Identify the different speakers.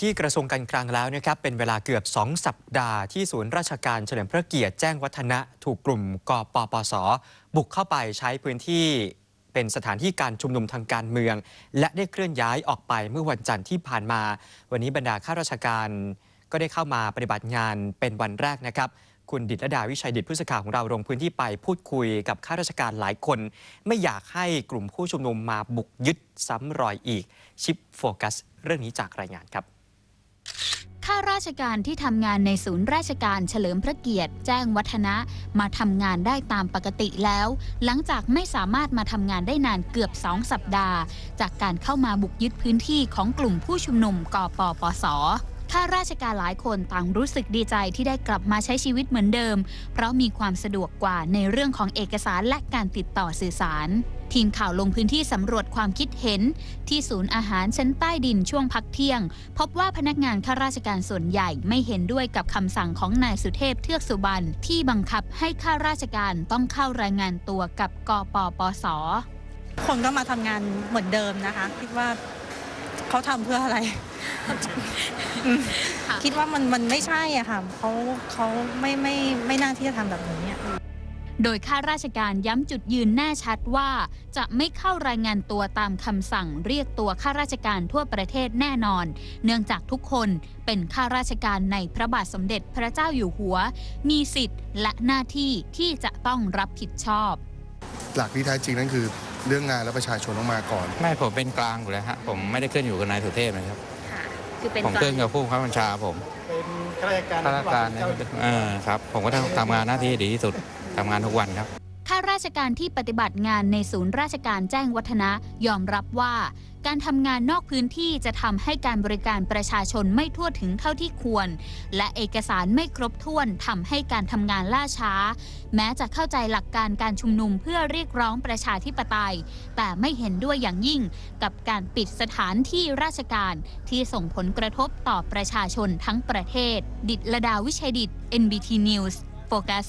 Speaker 1: ที่กระทรวงการคลังแล้วนะครับเป็นเวลาเกือบ 2 สัปดาห์ที่ศูนย์ราชการเฉลิมพระเกียรติแจ้งวัฒนะ ถูกกลุ่มกปปส บุกเข้าไปใช้พื้นที่เป็นสถานที่การชุมนุมทางการเมือง และได้เคลื่อนย้ายออกไปเมื่อวันจันทร์ที่ผ่านมา วันนี้บรรดาข้าราชการก็ได้เข้ามาปฏิบัติงานเป็นวันแรกนะครับ คุณดิตรดาวิชัยดิตผู้สื่อข่าวของเราลงพื้นที่ไปพูดคุยกับข้าราชการหลายคน ไม่อยากให้กลุ่มผู้ชุมนุมมาบุกยึดซ้ำรอยอีกชิปโฟกัส เรื่องนี้จากรายงานครับ
Speaker 2: ข้าราชการที่ทำงานในศูนย์ราชการเฉลิมพระเกียรติ แจ้งวัฒนะมาทำงานได้ตามปกติแล้ว หลังจากไม่สามารถมาทำงานได้นานเกือบ 2 สัปดาห์ จากการเข้ามาบุกยึดพื้นที่ของกลุ่มผู้ชุมนุมกปปส ข้าราชการหลายคนต่างรู้สึกดีใจที่ได้กลับมาใช้ชีวิตเหมือนเดิม เพราะมีความสะดวกกว่าในเรื่องของเอกสารและการติดต่อสื่อสาร ทีมข่าวลงพื้นที่สำรวจความคิดเห็น ที่ศูนย์อาหารชั้นใต้ดินช่วงพักเที่ยง พบว่าพนักงานข้าราชการส่วนใหญ่ไม่เห็นด้วยกับคำสั่งของนายสุเทพเทือกสุบรรณที่บังคับให้ข้าราชการต้องเข้ารายงานตัวกับกปปส
Speaker 3: คนก็มาทำงานเหมือนเดิมนะคะ คิดว่าเขาทำเพื่ออะไร
Speaker 2: ค่ะ
Speaker 3: คิดว่ามันมันไม่ใช่อะค่ะเขาเขาไม่ไม่ไม่น่าที่จะทำแบบนี้อะ
Speaker 2: โดยข้าราชการย้ำจุดยืนแน่ชัดว่า จะไม่เข้ารายงานตัวตามคำสั่งเรียกตัวข้าราชการทั่วประเทศแน่นอน เนื่องจากทุกคนเป็นข้าราชการในพระบาทสมเด็จพระเจ้าอยู่หัว มีสิทธิ์และหน้าที่ที่จะต้องรับผิดชอบ
Speaker 4: หลักที่แท้จริงนั่นคือ เรื่องงานและประชาชนต้องมาก่อน
Speaker 5: ไม่ผมเป็นกลางอยู่แล้วฮะผมไม่ได้ขึ้นอยู่กับนายสุเทพนะครับ
Speaker 2: คือเป็น
Speaker 5: ผมขึ้นกับผู้บังคับบัญชาผม
Speaker 6: เป็นข้าราชการ
Speaker 5: ข้าราชการเนี่ยเออครับ ผมก็ต้องทำงานหน้าที่ดีที่สุดทำงานทุกวันครับ
Speaker 2: ข้า ราชการที่ปฏิบัติงานในศูนย์ราชการแจ้งวัฒนะ ยอมรับว่า การทำงานนอกพื้นที่จะทำให้การบริการประชาชนไม่ทั่วถึงเท่าที่ควร และเอกสารไม่ครบถ้วนทำให้การทำงานล่าช้า แม้จะเข้าใจหลักการการชุมนุมเพื่อเรียกร้องประชาธิปไตย แต่ไม่เห็นด้วยอย่างยิ่งกับการปิดสถานที่ราชการที่ส่งผลกระทบต่อประชาชนทั้งประเทศ ดิตรดาวิชัยดิต NBT News โฟกัส